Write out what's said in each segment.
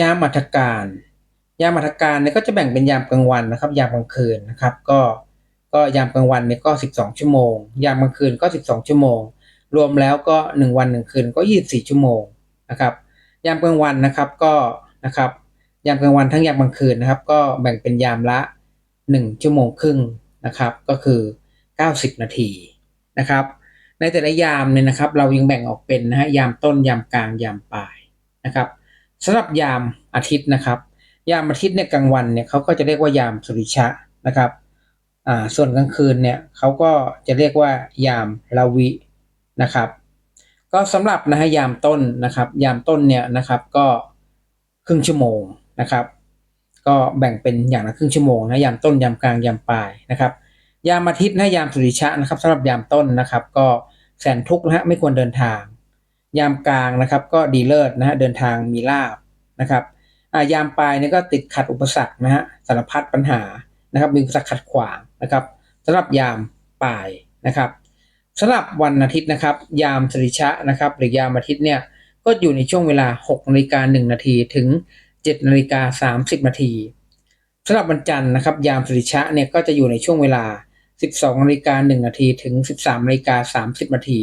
ยามอัฐการ ยามอัฐการเนี่ยก็จะแบ่งเป็นยามกลางวันนะครับ ยามกลางคืนนะครับ ก็ก็ยามกลางวันเนี่ยก็ 12 ชั่วโมง ยามกลางคืนก็ 12 ชั่วโมง รวมแล้วก็ 1 วัน 1 คืนก็ 24 ชั่วโมงนะครับ ยามกลางวันนะครับก็นะครับ ยามกลางวันทั้งยามกลางคืนนะครับ ก็แบ่งเป็นยามละ 1 ชั่วโมงครึ่งนะครับ ก็คือ 90 นาทีนะครับ ในแต่ละยามเนี่ยนะครับ เรายังแบ่งออกเป็นนะฮะยามต้นยามกลางยามปลายนะครับ สำหรับยามอาทิตย์นะครับ ยามอาทิตย์เนี่ยกลางวันเนี่ยเขาก็จะเรียกว่ายามสุริชะนะครับอ่าส่วนกลางคืนเนี่ยเขาก็จะเรียกว่ายามลาวินะครับ ก็สำหรับนะฮะยามต้นนะครับ ยามต้นเนี่ยนะครับก็ครึ่งชั่วโมงนะครับ ก็แบ่งเป็นอย่างละครึ่งชั่วโมงนะยามต้นยามกลางยามปลายนะครับยามอาทิตย์นะยามสุริชะนะครับสำหรับยามต้นนะครับ ก็แสนทุกข์นะฮะไม่ควรเดินทาง ยามกลางนะครับก็ดีเลิศนะฮะเดินทางมีลาบนะครับยามปลายเนี่ยก็ติดขัดอุปสรรคนะฮะสารพัดปัญหานะครับมีอุปสรรคขัดขวางนะครับสำหรับยามปลายนะครับสำหรับวันอาทิตย์นะครับ ยามสริชะนะครับหรือยามอาทิตย์เนี่ยก็อยู่ในช่วงเวลา6นาฬิกา1นาทีถึง7นาฬิกา30นาทีสำหรับวันจันทร์นะครับ ยามสริชะเนี่ยก็จะอยู่ในช่วงเวลา 12นาฬิกา1นาทีถึง 13นาฬิกา30นาที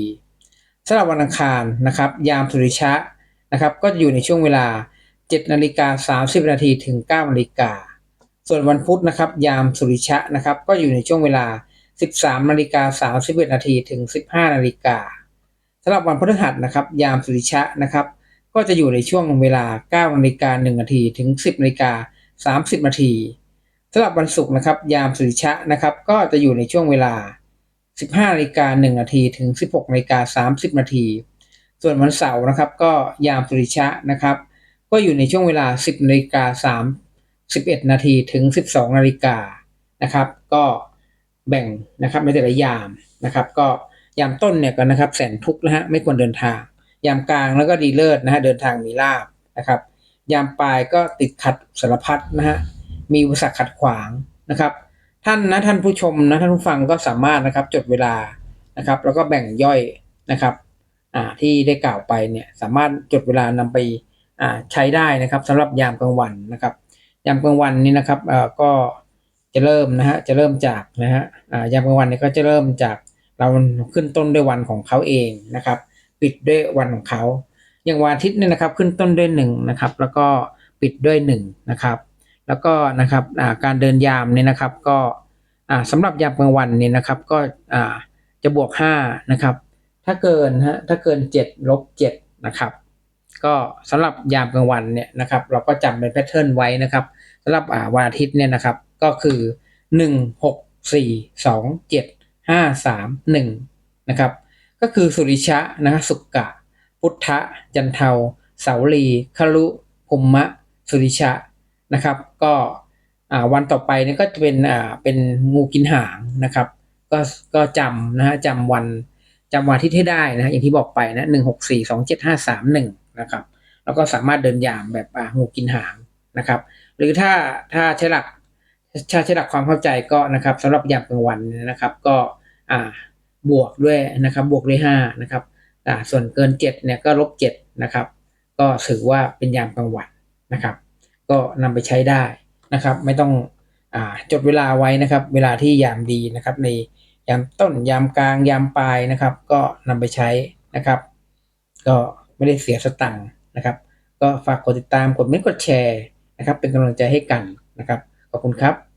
สำหรับวันอังคารนะครับ ยามสุริชะนะครับ ก็จะอยู่ในช่วงเวลา 7 นาฬิกา 30 นาทีถึง 9 นาฬิกา ส่วนวันพุธนะครับ ยามสุริชะนะครับ ก็อยู่ในช่วงเวลา 13 นาฬิกา 31 นาทีถึง 15 นาฬิกาสำหรับวันพฤหัสนะครับ ยามสุริชะนะครับ ก็จะอยู่ในช่วงเวลา 9 นาฬิกา 1 นาทีถึง 10 นาฬิกา 30 นาทีสำหรับวันศุกร์นะครับ ยามสุริชะนะครับ ก็จะอยู่ในช่วงเวลา 15นาฬิกา1นาทีถึง 16นาฬิกา30นาที ส่วนวันเสาร์นะครับก็ยามสุริชะนะครับ ก็อยู่ในช่วงเวลา 10นาฬิกา3 11นาทีถึง 12นาฬิกานะครับ ก็แบ่งนะครับในแต่ละยามนะครับ ก็ยามต้นเนี่ยก็นะครับแสนทุกนะฮะไม่ควรเดินทาง ยามกลางแล้วก็ดีเลิศนะฮะเดินทางมีลาบนะครับ ยามปลายก็ติดขัดสารพัดนะฮะมีอุปสรรคขัดขวางนะครับ ท่านนะท่านผู้ชมนะท่านผู้ฟังก็สามารถนะครับจดเวลานะครับ แล้วก็แบ่งย่อยนะครับที่ได้กล่าวไปเนี่ยสามารถจดเวลานำไปใช้ได้นะครับสำหรับยามกลางวันนะครับ ยามกลางวันนี่นะครับก็จะเริ่มนะฮะจะเริ่มจากนะฮะยามกลางวันเนี่ยก็จะเริ่มจากเราขึ้นต้นด้วยวันของเขาเองนะครับ ปิดด้วยวันของเขา อย่างวันอาทิตย์เนี่ยนะครับขึ้นต้นด้วยหนึ่งนะครับแล้วก็ปิดด้วยหนึ่งนะครับ แล้วก็นะครับการเดินยามเนี่ยนะครับก็อ่าสำหรับยามกลางวันเนี่ยนะครับก็จะบวกห้านะครับถ้าเกินฮะถ้าเกินเจ็ดลบเจ็ดนะครับก็สำหรับยามกลางวันเนี่ยนะครับเราก็จำเป็นแพทเทิร์นไว้นะครับสำหรับวันอาทิตย์เนี่ยนะครับก็คือหนึ่งหกสี่สองเจ็ดห้าสามหนึ่งนะครับก็คือสุริชะนะฮะสุกะ พุทธะ จันเทาเสาลีคลุภุมมะ สุริชะ นะครับ ก็วันต่อไปนี่ก็จะเป็นเป็นงูกินหางนะครับ ก็ก็จำนะฮะจำวันจำวันที่ให้ได้นะอย่างที่บอกไปนะหนึ่งหกสี่สองเจ็ดห้าสามหนึ่งนะครับ แล้วก็สามารถเดินยามแบบงูกินหางนะครับ หรือถ้าถ้าใช้หลักถ้าใช้หลักความเข้าใจก็นะครับสำหรับยามกลางวันนะครับ ก็บวกด้วยนะครับ บวกด้วยห้านะครับอ่ส่วนเกินเจ็ดเนี่ยก็ลบเจ็ดนะครับ ก็ถือว่าเป็นยามกลางวันนะครับ ก็นำไปใช้ได้นะครับ ไม่ต้องอจดเวลาไว้นะครับ เวลาที่ยามดีนะครับ ในยามต้นยามกลางยามปลายนะครับ ก็นำไปใช้นะครับ ก็ไม่ได้เสียสตังค์นะครับ ก็ฝากกดติดตามกดไม่กดแชร์นะครับ เป็นกำลังใจให้กันนะครับขอบคุณครับ